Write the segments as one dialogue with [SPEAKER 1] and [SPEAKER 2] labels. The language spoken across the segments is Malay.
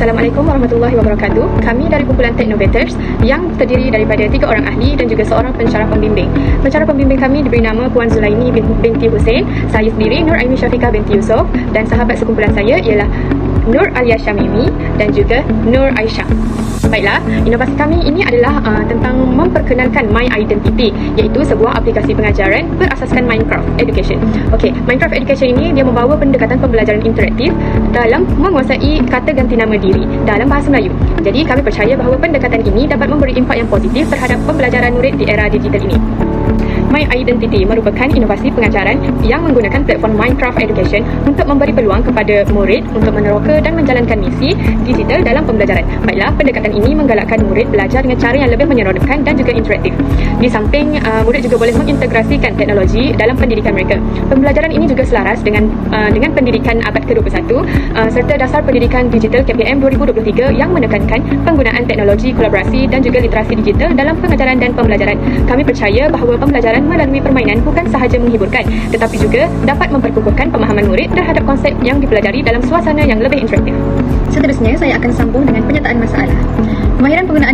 [SPEAKER 1] Assalamualaikum warahmatullahi wabarakatuh. Kami dari kumpulan Technovators yang terdiri daripada tiga orang ahli dan juga seorang pensyarah pembimbing. Pensyarah pembimbing kami diberi nama Puan Zulaini bin- binti Hussein, saya sendiri Nur Aini Syafiqah binti Yusof dan sahabat sekumpulan saya ialah Nur Alia Syamimi dan juga Nur Aisyah. Baiklah, inovasi kami ini adalah uh, tentang memperkenalkan My Identity iaitu sebuah aplikasi pengajaran berasaskan Minecraft Education. Okey, Minecraft Education ini dia membawa pendekatan pembelajaran interaktif dalam menguasai kata ganti nama diri dalam bahasa Melayu. Jadi kami percaya bahawa pendekatan ini dapat memberi impak yang positif terhadap pembelajaran murid di era digital ini. My Identity merupakan inovasi pengajaran yang menggunakan platform Minecraft Education untuk memberi peluang kepada murid untuk meneroka dan menjalankan misi digital dalam pembelajaran. Baiklah, pendekatan ini menggalakkan murid belajar dengan cara yang lebih menyeronokkan dan juga interaktif. Di samping, uh, murid juga boleh mengintegrasikan teknologi dalam pendidikan mereka. Pembelajaran ini juga selaras dengan uh, dengan pendidikan abad ke-21 uh, serta dasar pendidikan digital KPM 2023 yang menekankan penggunaan teknologi kolaborasi dan juga literasi digital dalam pengajaran dan pembelajaran. Kami percaya bahawa pembelajaran melalui permainan bukan sahaja menghiburkan tetapi juga dapat memperkukuhkan pemahaman murid terhadap konsep yang dipelajari dalam suasana yang lebih interaktif.
[SPEAKER 2] Seterusnya, saya akan sambung dengan penyataan masalah.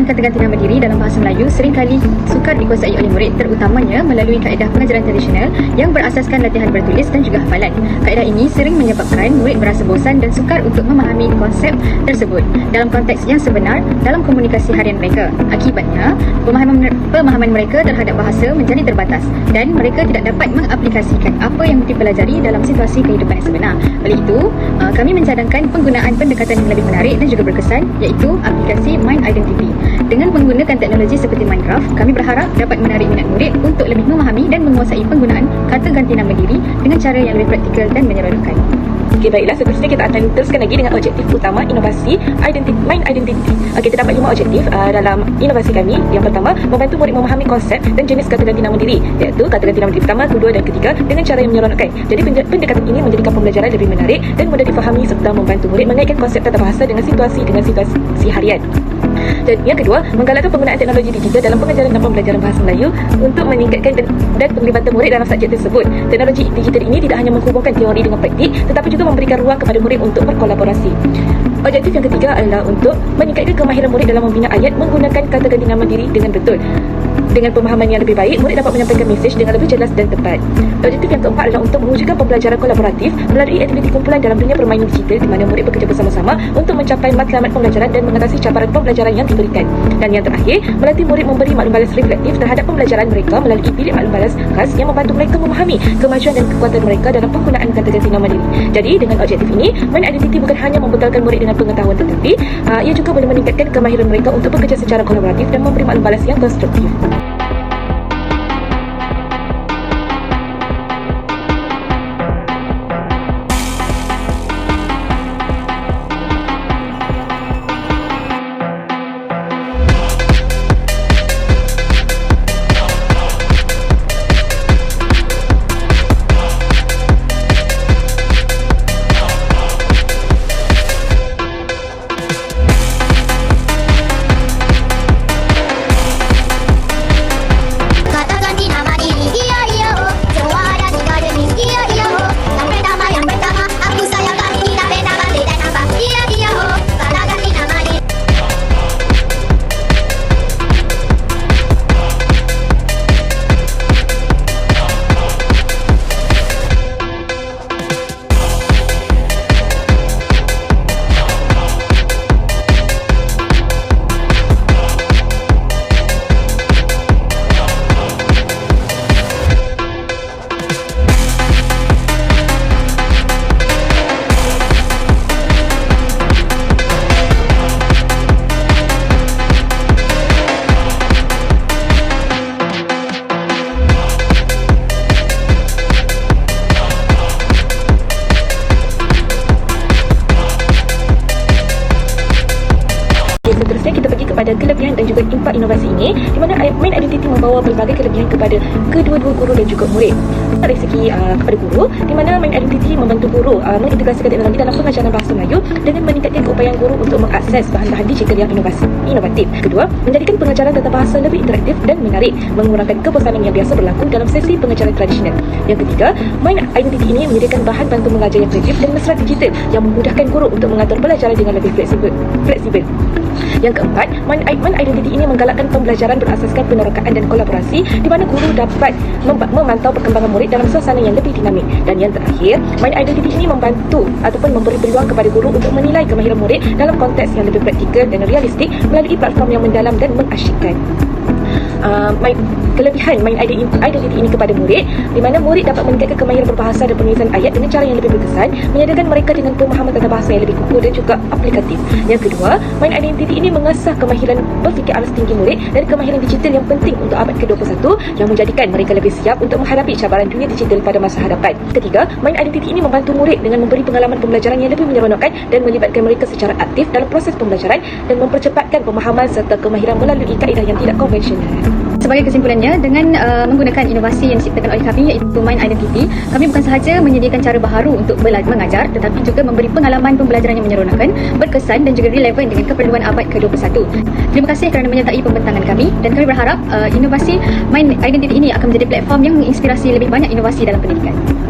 [SPEAKER 2] Kemahiran penggunaan kata ganti nama diri dalam bahasa Melayu seringkali sukar dikuasai oleh murid terutamanya melalui kaedah pengajaran tradisional yang berasaskan latihan bertulis dan juga hafalan. Kaedah ini sering menyebabkan murid berasa bosan dan sukar untuk memahami konsep tersebut dalam konteks yang sebenar dalam komunikasi harian mereka. Akibatnya, pemahaman, pemahaman mereka terhadap bahasa menjadi terbatas dan mereka tidak dapat mengaplikasikan apa yang dipelajari dalam situasi kehidupan yang sebenar. Oleh itu, uh, kami mencadangkan penggunaan pendekatan yang lebih menarik dan juga berkesan iaitu aplikasi Mind Identity. Dengan menggunakan teknologi seperti Minecraft, kami berharap dapat menarik minat murid untuk lebih memahami dan menguasai penggunaan kata ganti nama diri dengan cara yang lebih praktikal dan menyeronokkan.
[SPEAKER 3] Okey baiklah seterusnya kita akan teruskan lagi dengan objektif utama inovasi identity mind identity. Okey terdapat lima objektif uh, dalam inovasi kami. Yang pertama membantu murid memahami konsep dan jenis kata ganti nama diri iaitu kata ganti nama diri pertama, kedua dan ketiga dengan cara yang menyeronokkan. Jadi pende- pendekatan ini menjadikan pembelajaran lebih menarik dan mudah difahami serta membantu murid mengaitkan konsep tata bahasa dengan situasi dengan situasi harian. Dan yang kedua, menggalakkan penggunaan teknologi digital dalam pengajaran dan pembelajaran bahasa Melayu untuk meningkatkan dan, penglibatan murid dalam subjek tersebut. Teknologi digital ini tidak hanya menghubungkan teori dengan praktik tetapi juga memberikan ruang kepada murid untuk berkolaborasi. Objektif yang ketiga adalah untuk meningkatkan kemahiran murid dalam membina ayat menggunakan kata ganti nama diri dengan betul. Dengan pemahaman yang lebih baik, murid dapat menyampaikan mesej dengan lebih jelas dan tepat. Objektif yang keempat adalah untuk mewujudkan pembelajaran kolaboratif melalui aktiviti kumpulan dalam dunia permainan digital di mana murid bekerja bersama-sama untuk mencapai matlamat pembelajaran dan mengatasi cabaran pembelajaran yang diberikan. Dan yang terakhir, melatih murid memberi maklum balas reflektif terhadap pembelajaran mereka melalui bilik maklum balas khas yang membantu mereka memahami kemajuan dan kekuatan mereka dalam penggunaan kata ganti nama diri. Jadi, dengan objektif ini, Mind Identity bukan hanya membekalkan murid dengan pengetahuan tetapi uh, ia juga boleh meningkatkan kemahiran mereka untuk bekerja secara kolaboratif dan memberi maklum balas yang konstruktif. Kepada kelebihan dan juga impak inovasi ini di mana i- Mind Identity membawa pelbagai kelebihan kepada kedua-dua guru dan juga murid. Dari segi uh, kepada guru, di mana Mind Identity membantu guru uh, mengintegrasikan teknologi dalam pengajaran bahasa Melayu dengan meningkatkan keupayaan guru untuk mengakses bahan-bahan digital yang inovasi, inovatif. Kedua, menjadikan pengajaran tata bahasa lebih interaktif dan menarik, mengurangkan kebosanan yang biasa berlaku dalam sesi pengajaran tradisional. Yang ketiga, Mind Identity ini menyediakan bahan bantu mengajar yang kreatif dan mesra digital yang memudahkan guru untuk mengatur pelajaran dengan lebih fleksibel. fleksibel. Yang keempat, Mind Identity ini menggalakkan pembelajaran berasaskan penerokaan dan kolaborasi di mana guru dapat mem- memantau perkembangan murid dalam suasana yang lebih dinamik. Dan yang terakhir, Mind Identity ini membantu ataupun memberi peluang kepada guru untuk menilai kemahiran murid dalam konteks yang lebih praktikal dan realistik melalui platform yang mendalam dan mengasyikkan. Uh, my, kelebihan Mind Identity ini kepada murid di mana murid dapat meningkatkan kemahiran berbahasa dan penulisan ayat dengan cara yang lebih berkesan menyediakan mereka dengan pemahaman tata bahasa yang lebih kukuh dan juga aplikatif. Yang kedua Mind Identity ini mengasah kemahiran berfikir alas tinggi murid dan kemahiran digital yang penting untuk abad ke-21 yang menjadikan mereka lebih siap untuk menghadapi cabaran dunia digital pada masa hadapan. Ketiga Mind Identity ini membantu murid dengan memberi pengalaman pembelajaran yang lebih menyeronokkan dan melibatkan mereka secara aktif dalam proses pembelajaran dan mempercepatkan pemahaman serta kemahiran melalui kaedah yang tidak konvensional
[SPEAKER 2] Sebagai kesimpulannya, dengan uh, menggunakan inovasi yang diciptakan oleh kami iaitu Mind Identity, kami bukan sahaja menyediakan cara baharu untuk bela- mengajar tetapi juga memberi pengalaman pembelajaran yang menyeronokkan, berkesan dan juga relevan dengan keperluan abad ke-21. Terima kasih kerana menyertai pembentangan kami dan kami berharap uh, inovasi Mind Identity ini akan menjadi platform yang menginspirasi lebih banyak inovasi dalam pendidikan.